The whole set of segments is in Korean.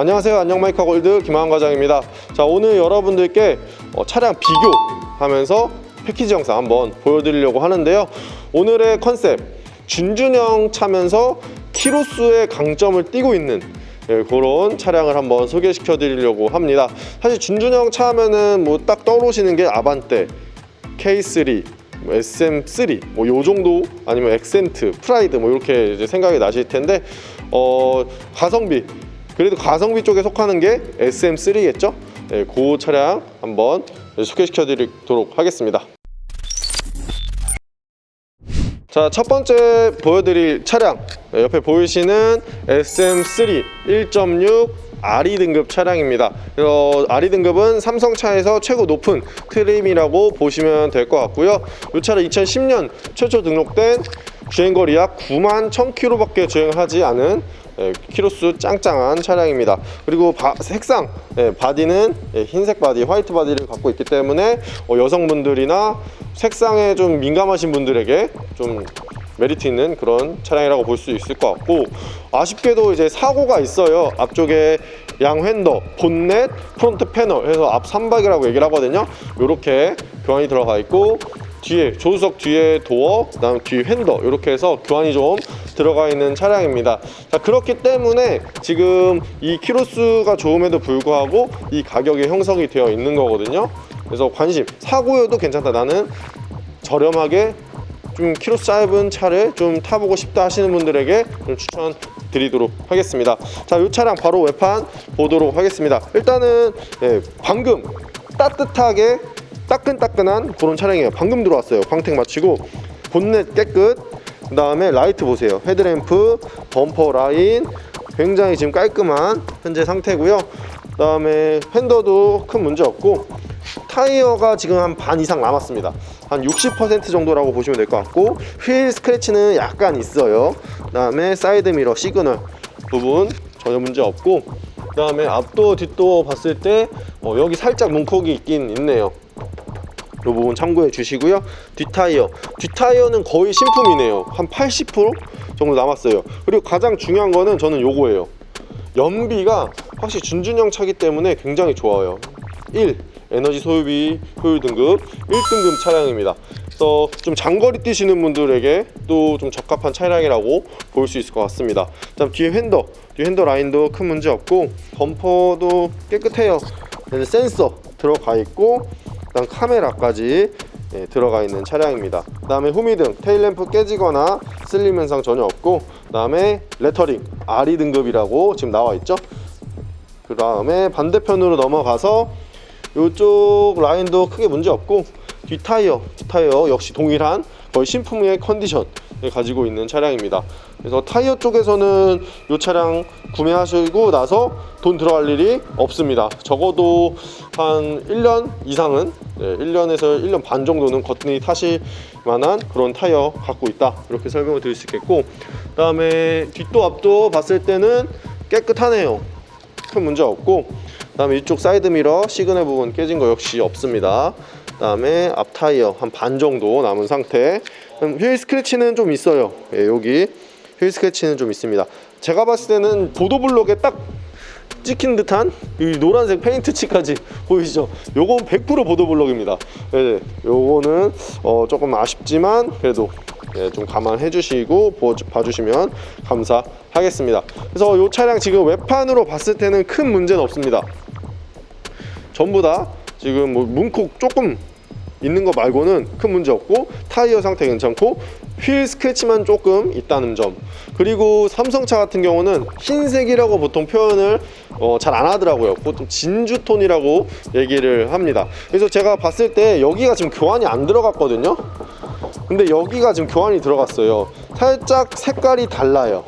안녕하세요. 안녕마이카 골드 김하은 과장입니다. 자, 오늘 여러분들께 어, 차량 비교하면서 패키지 영상 한번 보여드리려고 하는데요. 오늘의 컨셉 준준형 차면서 키로수의 강점을 띠고 있는 예, 그런 차량을 한번 소개시켜 드리려고 합니다. 사실 준준형 차 하면은 뭐 딱 떠오르시는 게 아반떼, K3, 뭐 SM3 뭐 요 정도 아니면 엑센트, 프라이드 뭐 이렇게 생각이 나실 텐데 어 가성비 그래도 가성비 쪽에 속하는 게 SM3겠죠? 네, 그 차량 한번 소개시켜 드리도록 하겠습니다. 자, 첫 번째 보여드릴 차량 네, 옆에 보이시는 SM3 1.6 RE 등급 차량입니다. 그래서 RE 등급은 삼성차에서 최고 높은 트림이라고 보시면 될 것 같고요. 이 차는 2010년 최초 등록된 주행거리 약 9만 1000km밖에 주행하지 않은 예, 키로수 짱짱한 차량입니다. 그리고 바- 색상 예, 바디는 예, 흰색 바디, 화이트 바디를 갖고 있기 때문에 어, 여성분들이나 색상에 좀 민감하신 분들에게 좀 메리트 있는 그런 차량이라고 볼 수 있을 것 같고 아쉽게도 이제 사고가 있어요. 앞쪽에 양 휀더, 본넷, 프론트 패널 해서 앞 삼박이라고 얘기를 하거든요. 이렇게 교환이 들어가 있고 뒤에 조수석 뒤에 도어, 그다음 뒤 휀더 이렇게 해서 교환이 좀 들어가 있는 차량입니다. 자 그렇기 때문에 지금 이 키로수가 좋음에도 불구하고 이 가격이 형성이 되어 있는 거거든요. 그래서 관심 사고여도 괜찮다. 나는 저렴하게 좀 키로 짧은 차를 좀 타보고 싶다 하시는 분들에게 좀 추천 드리도록 하겠습니다. 자, 이 차량 바로 외판 보도록 하겠습니다. 일단은 예, 방금 따뜻하게 따끈따끈한 그런 차량이에요. 방금 들어왔어요. 광택 마치고 본넷 깨끗. 그 다음에 라이트 보세요. 헤드램프, 범퍼 라인 굉장히 지금 깔끔한 현재 상태고요. 그 다음에 팬더도 큰 문제 없고 타이어가 지금 한 반 이상 남았습니다. 한 60% 정도라고 보시면 될 것 같고 휠 스크래치는 약간 있어요. 그 다음에 사이드 미러 시그널 부분 전혀 문제 없고 그 다음에 앞도어 뒷도어 봤을 때 어, 여기 살짝 문콕이 있긴 있네요. 이 부분 참고해 주시고요. 뒷타이어. 뒷타이어는 거의 신품이네요. 한 80% 정도 남았어요. 그리고 가장 중요한 거는 저는 요거예요. 연비가 확실히 준준형 차기 때문에 굉장히 좋아요. 1. 에너지 소유비 효율 등급 1등급 차량입니다. 그래서 좀 장거리 뛰시는 분들에게 또 좀 적합한 차량이라고 볼 수 있을 것 같습니다. 그다음 뒤에 핸더, 뒤에 핸더 라인도 큰 문제 없고 범퍼도 깨끗해요. 센서 들어가 있고 그다음 카메라까지 예, 들어가 있는 차량입니다. 그 다음에 후미등, 테일램프 깨지거나 쓸림 현상 전혀 없고 그 다음에 레터링 RE 등급이라고 지금 나와 있죠. 그 다음에 반대편으로 넘어가서 이쪽 라인도 크게 문제 없고 뒷 타이어, 뒷 타이어 역시 동일한 거의 신품의 컨디션을 가지고 있는 차량입니다. 그래서 타이어 쪽에서는 이 차량 구매하시고 나서 돈 들어갈 일이 없습니다. 적어도 한 1년 이상은 네, 1년에서 1년 반 정도는 거뜬히 타실 만한 그런 타이어 갖고 있다. 이렇게 설명을 드릴 수 있겠고 그다음에 뒷도 앞도 봤을 때는 깨끗하네요. 큰 문제 없고 그다음에 이쪽 사이드 미러 시그널 부분 깨진 거 역시 없습니다. 그다음에 앞 타이어 한 반 정도 남은 상태. 음, 휠 스크래치는 좀 있어요. 예, 여기 휠 스크래치는 좀 있습니다. 제가 봤을 때는 보도 블록에 딱 찍힌 듯한 이 노란색 페인트 칠까지 보이시죠? 요건 100% 보도블록입니다. 예, 요거는 어, 조금 아쉽지만 그래도 예, 좀 감안해 주시고 보- 봐주시면 감사하겠습니다. 그래서 이 차량 지금 외판으로 봤을 때는 큰 문제는 없습니다. 전부 다 지금 뭐 문콕 조금 있는 거 말고는 큰 문제 없고 타이어 상태 괜찮고 휠 스크래치만 조금 있다는 점. 그리고 삼성차 같은 경우는 흰색이라고 보통 표현을 어, 잘 안 하더라고요. 보통 진주톤이라고 얘기를 합니다. 그래서 제가 봤을 때 여기가 지금 교환이 안 들어갔거든요? 근데 여기가 지금 교환이 들어갔어요. 살짝 색깔이 달라요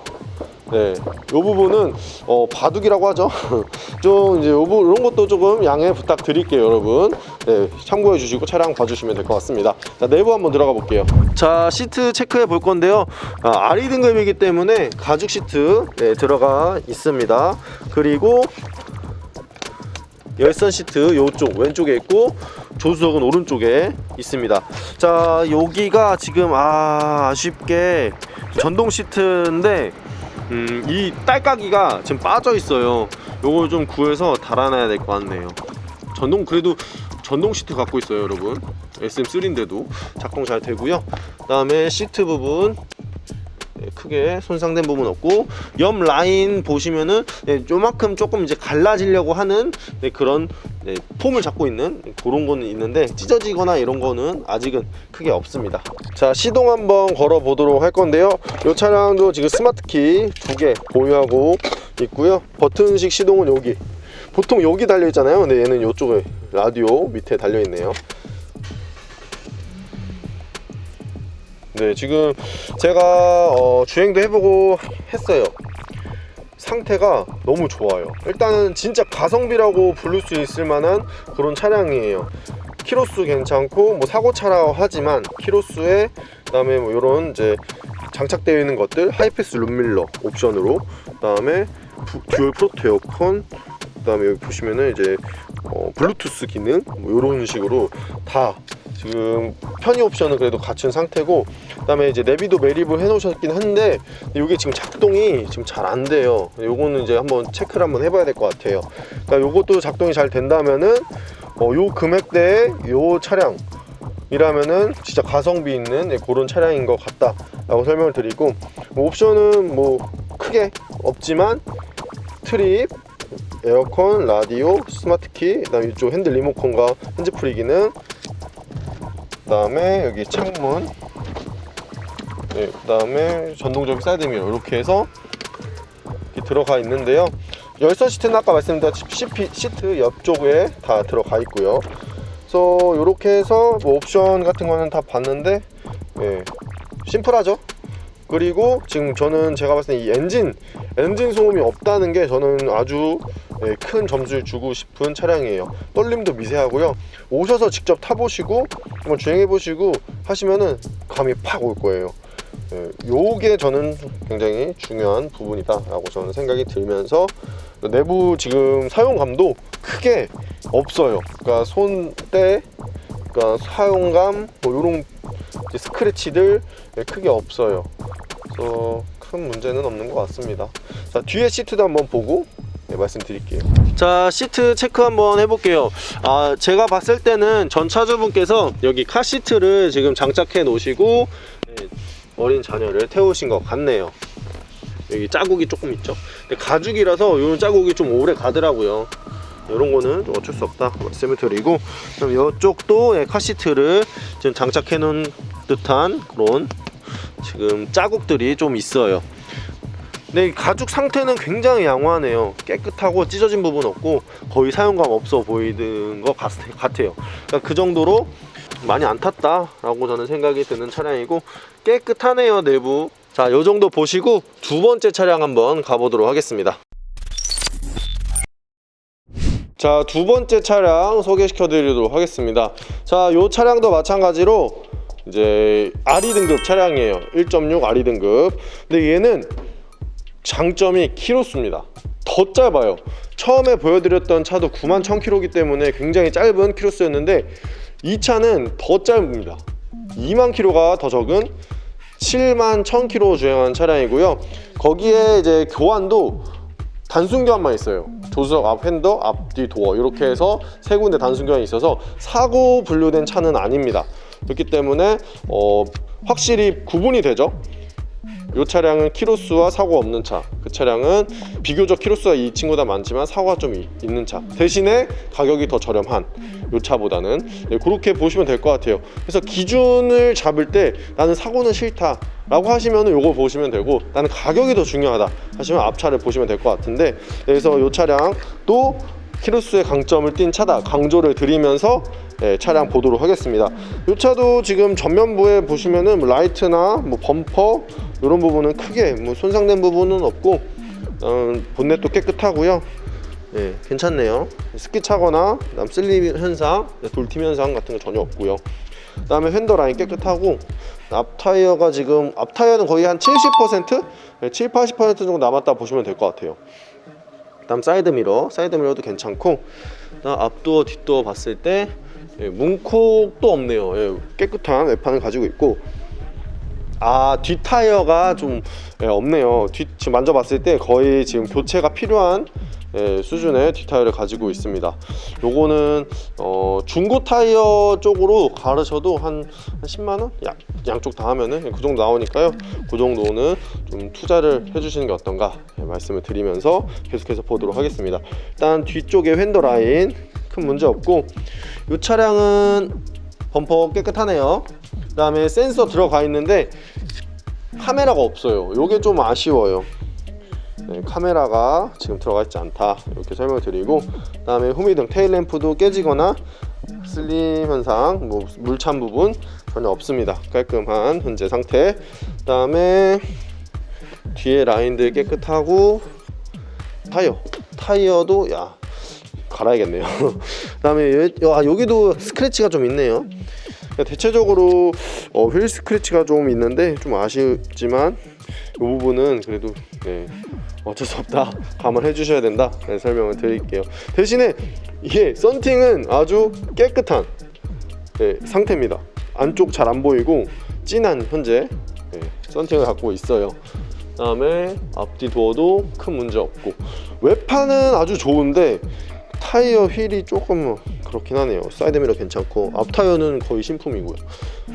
네, 이 부분은 어, 바둑이라고 하죠. 좀 이제 요 부- 이런 것도 조금 양해 부탁드릴게요, 여러분. 네, 참고해 주시고 차량 봐주시면 될 것 같습니다. 자, 내부 한번 들어가 볼게요. 자, 시트 체크해 볼 건데요. 아, RE 등급이기 때문에 가죽 시트 네, 들어가 있습니다. 그리고 열선 시트 요쪽 왼쪽에 있고 조수석은 오른쪽에 있습니다. 자 여기가 지금 아 아쉽게 전동 시트인데 음, 이 딸깍이가 지금 빠져 있어요. 요걸 좀 구해서 달아놔야 될 것 같네요. 전동 그래도 전동 시트 갖고 있어요, 여러분. SM3인데도 작동 잘 되고요. 그다음에 시트 부분 네, 크게 손상된 부분 없고 옆 라인 보시면은 네, 요만큼 조금 이제 갈라지려고 하는 네, 그런 네, 폼을 잡고 있는 그런 거는 있는데 찢어지거나 이런 거는 아직은 크게 없습니다. 자 시동 한번 걸어 보도록 할 건데요. 이 차량도 지금 스마트키 두 개 보유하고 있고요. 버튼식 시동은 여기. 보통 여기 달려 있잖아요. 근데 얘는 이쪽에 라디오 밑에 달려 있네요. 네, 지금 제가 어, 주행도 해보고 했어요. 상태가 너무 좋아요. 일단은 진짜 가성비라고 부를 수 있을 만한 그런 차량이에요. 키로수 괜찮고 뭐 사고차라고 하지만 키로수에 그다음에 뭐 이런 이제 장착되어 있는 것들 하이패스 룸밀러 옵션으로 그다음에 부- 듀얼 프로토 에어컨 그다음에 여기 보시면은 이제 어, 블루투스 기능 뭐 이런 식으로 다 지금 편의 옵션은 그래도 갖춘 상태고 그다음에 이제 내비도 매립을 해놓으셨긴 한데 이게 지금 작동이 지금 잘 안 돼요. 요거는 이제 한번 체크를 한번 해봐야 될 것 같아요. 그러니까 요것도 작동이 잘 된다면은 어, 요 금액대에 요 차량 이라면은 진짜 가성비 있는 예, 그런 차량인 것 같다라고 설명을 드리고 뭐 옵션은 뭐 크게 없지만 트립 에어컨, 라디오, 스마트키, 그다음에 이쪽 핸들 리모컨과 핸즈프리 기능, 그다음에 여기 창문, 네, 그다음에 전동적인 사이드 미러 이렇게 해서 이렇게 들어가 있는데요. 열선 시트는 아까 시피- 시트 옆쪽에 다 들어가 있고요. 그래서 이렇게 해서 뭐 옵션 같은 거는 다 봤는데 예, 심플하죠. 그리고 지금 저는 제가 봤을 때 이 엔진 엔진 소음이 없다는 게 저는 아주 예, 큰 점수를 주고 싶은 차량이에요. 떨림도 미세하고요. 오셔서 직접 타보시고 한번 주행해 보시고 하시면은 감이 팍 올 거예요. 예, 요게 저는 굉장히 중요한 부분이다 라고 저는 생각이 들면서 내부 지금 사용감도 크게 없어요. 그러니까 손때, 그러니까 사용감 뭐 이런 스크래치들 예, 크게 없어요. 그래서 큰 문제는 없는 것 같습니다. 자 뒤에 시트도 한번 보고 네, 말씀드릴게요. 자 시트 체크 한번 해볼게요. 아 제가 봤을 때는 전 차주분께서 여기 카 시트를 지금 장착해 놓으시고 네, 어린 자녀를 태우신 것 같네요. 여기 자국이 조금 있죠. 근데 가죽이라서 이런 자국이 좀 오래 가더라고요. 이런 거는 좀 어쩔 수 없다 말씀을 드리고 그럼 이쪽도 예, 카시트를 지금 장착해 놓은 듯한 그런 지금 자국들이 좀 있어요. 이 가죽 상태는 굉장히 양호하네요. 깨끗하고 찢어진 부분 없고 거의 사용감 없어 보이는 것 같, 같아요. 그러니까 그 정도로 많이 안 탔다 라고 저는 생각이 드는 차량이고 깨끗하네요 내부. 자, 요 정도 보시고 두 번째 차량 한번 가보도록 하겠습니다. 자, 두 번째 차량 소개시켜 드리도록 하겠습니다. 자, 요 차량도 마찬가지로 이제 RE 등급 차량이에요. 1.6 RE 등급. 근데 얘는 장점이 키로수입니다. 더 짧아요. 처음에 보여드렸던 차도 9만 1000km이기 때문에 굉장히 짧은 키로수였는데 이 차는 더 짧습니다. 2만 킬로가 더 적은 7만 1000km 주행한 차량이고요. 거기에 이제 교환도 단순 교환만 있어요. 조수석 앞 핸더, 앞뒤 도어 이렇게 해서 세 군데 단순 교환이 있어서 사고 분류된 차는 아닙니다. 그렇기 때문에 어, 확실히 구분이 되죠. 이 차량은 키로수와 사고 없는 차. 그 차량은 비교적 키로수가 이 친구보다 많지만 사고가 좀 이- 있는 차. 대신에 가격이 더 저렴한 이 차보다는 네, 그렇게 보시면 될 것 같아요. 그래서 기준을 잡을 때 나는 사고는 싫다 라고 하시면 요거 보시면 되고 나는 가격이 더 중요하다 하시면 앞차를 보시면 될 것 같은데 그래서 이 차량 또 키로수의 강점을 띈 차다 강조를 드리면서 예, 차량 보도록 하겠습니다. 이 차도 지금 전면부에 보시면은 뭐 라이트나 뭐 범퍼 이런 부분은 크게 뭐 손상된 부분은 없고 어, 본넷도 깨끗하고요. 예, 괜찮네요. 스키 차거나 그다음 슬립 현상, 돌팀 현상 같은 거 전혀 없고요. 그다음에 핸더 라인 깨끗하고 앞 타이어가 지금 앞 타이어는 거의 한 70%, 네, 7, 80% 정도 남았다 보시면 될 것 같아요. 그다음 사이드 미러, 사이드 미러도 괜찮고 앞도어, 뒷도어 봤을 때 예, 문콕도 없네요. 예, 깨끗한 외판을 가지고 있고 아 뒷 타이어가 좀 예, 없네요. 뒷 지금 만져봤을 때 거의 지금 교체가 필요한 예, 수준의 뒷 타이어를 가지고 있습니다. 요거는 어, 중고 타이어 쪽으로 가르쳐도 한, 한 10만 원? 양, 양쪽 다 하면은 그 정도 나오니까요. 그 정도는 좀 투자를 해주시는 게 어떤가 예, 말씀을 드리면서 계속해서 보도록 하겠습니다. 일단 뒤쪽에 휀더 라인 큰 문제 없고 이 차량은 범퍼 깨끗하네요. 그다음에 센서 들어가 있는데 카메라가 없어요. 이게 좀 아쉬워요. 네, 카메라가 지금 들어가 있지 않다. 이렇게 설명을 드리고 그 다음에 후미등 테일램프도 깨지거나 슬림 현상 뭐 물찬 부분 전혀 없습니다. 깔끔한 현재 상태. 그 다음에 뒤에 라인들 깨끗하고 타이어. 타이어도 야 갈아야겠네요. 그 다음에 여, 아, 여기도 스크래치가 좀 있네요 대체적으로 어, 휠 스크래치가 좀 있는데 좀 아쉽지만 이 부분은 그래도 네, 어쩔 수 없다. 감안해 주셔야 된다. 네, 설명을 드릴게요. 대신에 이게 썬팅은 아주 깨끗한 네, 상태입니다. 안쪽 잘 안 보이고 진한 현재 네, 썬팅을 갖고 있어요. 그 다음에 앞뒤 도어도 큰 문제 없고. 외판은 아주 좋은데 타이어 휠이 조금 그렇긴 하네요. 사이드미러 괜찮고 앞 타이어는 거의 신품이고요.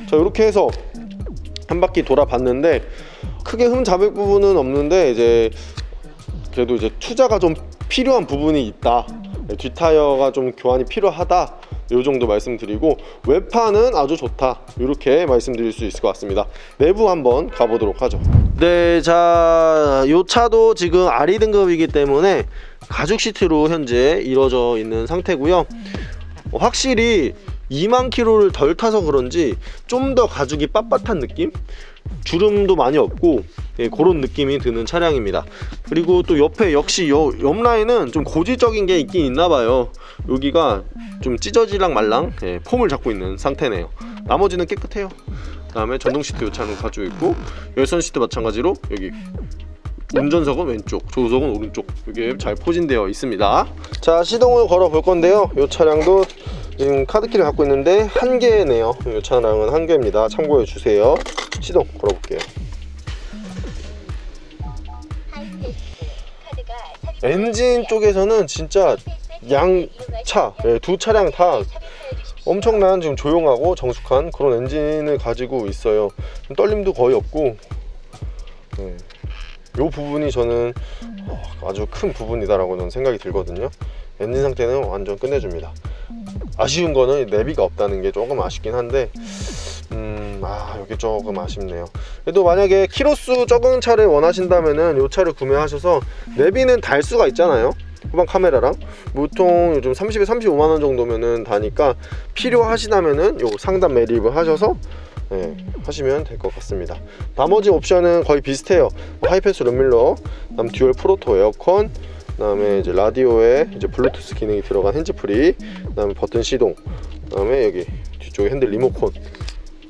자 이렇게 해서 한 바퀴 돌아봤는데 크게 흠 잡을 부분은 없는데 이제 그래도 이제 투자가 좀 필요한 부분이 있다. 뒷 타이어가 좀 교환이 필요하다. 요 정도 말씀드리고 외판은 아주 좋다. 이렇게 말씀드릴 수 있을 것 같습니다. 내부 한번 가보도록 하죠. 네자요 차도 지금 RE 등급이기 때문에 가죽 시트로 현재 이루어져 있는 상태고요 확실히 2만 킬로를 덜 타서 그런지 좀 더 가죽이 빳빳한 느낌? 주름도 많이 없고 예, 그런 느낌이 드는 차량입니다. 그리고 또 옆에 역시 여, 옆 라인은 좀 고질적인 게 있긴 있나 봐요. 여기가 좀 찢어지랑 말랑 예, 폼을 잡고 있는 상태네요. 나머지는 깨끗해요. 그 다음에 전동 시트 요 차는 가지고 있고 열선 시트 마찬가지로 여기 운전석은 왼쪽, 조수석은 오른쪽 이게 잘 포진되어 있습니다. 자 시동을 걸어 볼 건데요. 이 차량도 지금 카드키를 갖고 있는데 한 개네요. 이 차량은 한 개입니다. 참고해 주세요. 시동 걸어볼게요. 엔진 쪽에서는 진짜 양차 예, 두 차량 다 엄청난 지금 조용하고 정숙한 그런 엔진을 가지고 있어요. 떨림도 거의 없고 네. 이 부분이 저는 어, 아주 큰 부분이다라고 저는 생각이 들거든요. 엔진 상태는 완전 끝내줍니다. 아쉬운 거는 내비가 없다는 게 조금 아쉽긴 한데 음, 아, 여기 조금 아쉽네요. 그래도 만약에 키로수 적은 차를 원하신다면은 이 차를 구매하셔서 내비는 달 수가 있잖아요. 후방 카메라랑 보통 요즘 30에 35만 원 정도면은 다니까 필요하시다면은 요 상단 매립을 하셔서 네, 하시면 될 것 같습니다. 나머지 옵션은 거의 비슷해요. 뭐 하이패스 룸밀러, 그다음 듀얼 프로토 에어컨, 그다음에 이제 라디오에 이제 블루투스 기능이 들어간 핸즈프리, 그다음에 버튼 시동, 그다음에 여기 뒤쪽에 핸들 리모컨,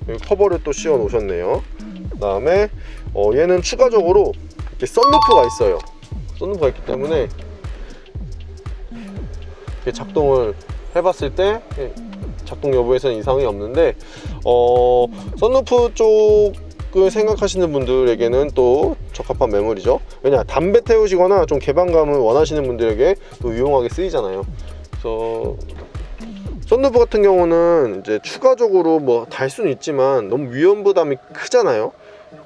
여기 커버를 또 씌워 놓으셨네요. 그다음에 어, 얘는 추가적으로 이렇게 썬루프가 있어요. 썬루프가 있기 때문에 이렇게 작동을 해봤을 때 예, 작동 여부에서는 이상이 없는데 어, 썬루프 쪽을 생각하시는 분들에게는 또 적합한 매물이죠. 왜냐 담배 태우시거나 좀 개방감을 원하시는 분들에게 또 유용하게 쓰이잖아요. 그래서 썬루프 같은 경우는 이제 추가적으로 뭐 달 수는 있지만 너무 위험 부담이 크잖아요.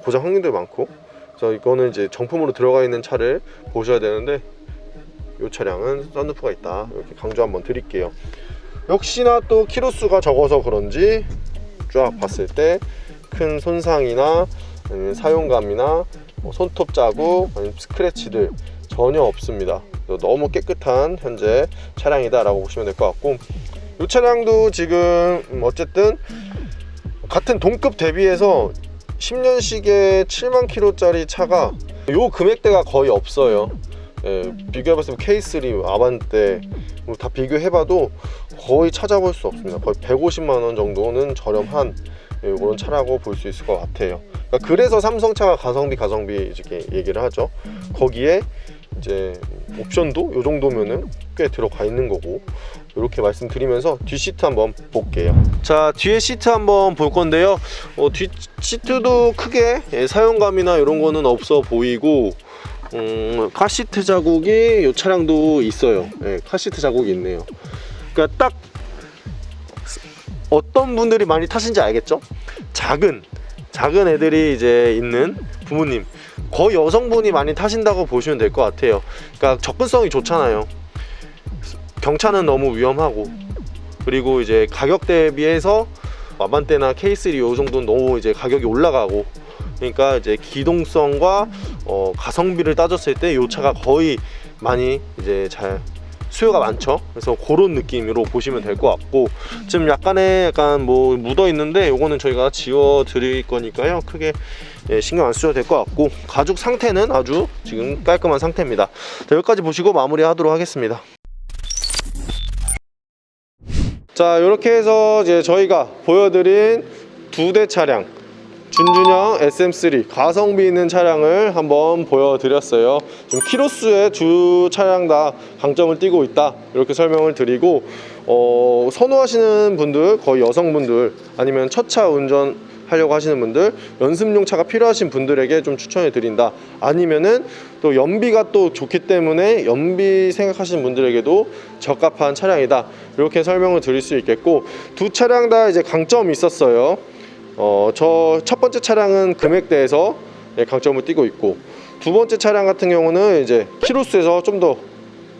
고장 확률도 많고. 그래서 이거는 이제 정품으로 들어가 있는 차를 보셔야 되는데 이 차량은 썬루프가 있다. 이렇게 강조 한번 드릴게요. 역시나 또 키로수가 적어서 그런지 쫙 봤을 때 큰 손상이나 사용감이나 뭐 손톱 자국 아니면 스크래치들 전혀 없습니다. 너무 깨끗한 현재 차량이다라고 보시면 될 것 같고 이 차량도 지금 음, 어쨌든 같은 동급 대비해서 10년식의 7만 킬로짜리 차가 요 금액대가 거의 없어요. 예, 비교해봤을 때 K3, 아반떼 뭐다 비교해봐도 거의 찾아볼 수 없습니다. 거의 150만 원 정도는 저렴한 예, 그런 차라고 볼 수 있을 것 같아요. 그러니까 그래서 삼성차가 가성비 가성비 이렇게 얘기를 하죠. 거기에 이제 옵션도 이 정도면은 꽤 들어가 있는 거고 이렇게 말씀드리면서 뒤 시트 한번 볼게요. 자 뒤에 시트 한번 볼 건데요. 어, 뒤 시트도 크게 예, 사용감이나 이런 거는 없어 보이고 음, 카시트 자국이 이 차량도 있어요. 예, 카시트 자국이 있네요. 그러니까 딱 어떤 분들이 많이 타신지 알겠죠? 작은 작은 애들이 이제 있는 부모님 거의 여성분이 많이 타신다고 보시면 될 것 같아요. 그러니까 접근성이 좋잖아요. 경차는 너무 위험하고 그리고 이제 가격 대비해서 와반떼나 K3 요 정도는 너무 이제 가격이 올라가고 그러니까 이제 기동성과 어, 가성비를 따졌을 때 요 차가 거의 많이 이제 잘 수요가 많죠. 그래서 그런 느낌으로 보시면 될 것 같고 지금 약간의 약간 뭐 묻어 있는데 요거는 저희가 지워 드릴 거니까요. 크게 예, 신경 안 쓰셔도 될 것 같고 가죽 상태는 아주 지금 깔끔한 상태입니다. 자, 여기까지 보시고 마무리 하도록 하겠습니다. 자 이렇게 해서 이제 저희가 보여드린 두 대 차량 준준형 SM3 가성비 있는 차량을 한번 보여드렸어요. 지금 키로수의 두 차량 다 강점을 띠고 있다 이렇게 설명을 드리고 어, 선호하시는 분들 거의 여성분들 아니면 첫차 운전 하려고 하시는 분들 연습용 차가 필요하신 분들에게 좀 추천해 드린다. 아니면은 또 연비가 또 좋기 때문에 연비 생각하시는 분들에게도 적합한 차량이다 이렇게 설명을 드릴 수 있겠고 두 차량 다 이제 강점이 있었어요 어, 저 첫 번째 차량은 금액대에서 예, 강점을 띠고 있고 두 번째 차량 같은 경우는 이제 키로수에서 좀 더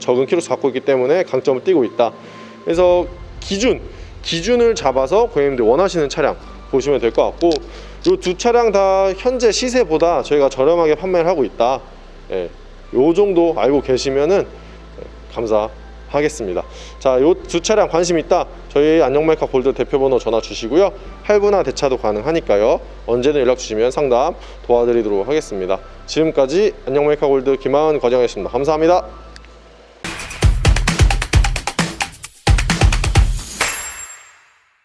적은 키로수 갖고 있기 때문에 강점을 띠고 있다 그래서 기준 기준을 잡아서 고객님들 원하시는 차량 보시면 될 것 같고 이 두 차량 다 현재 시세보다 저희가 저렴하게 판매를 하고 있다. 예, 요 정도 알고 계시면은 예, 감사 하겠습니다. 자, 요 두 차량 관심 있다. 저희 안녕말카 골드 대표번호 전화 주시고요. 할부나 대차도 가능하니까요. 언제든 연락 주시면 상담 도와드리도록 하겠습니다. 지금까지 안녕말카 골드 김하은 과장이었습니다. 감사합니다.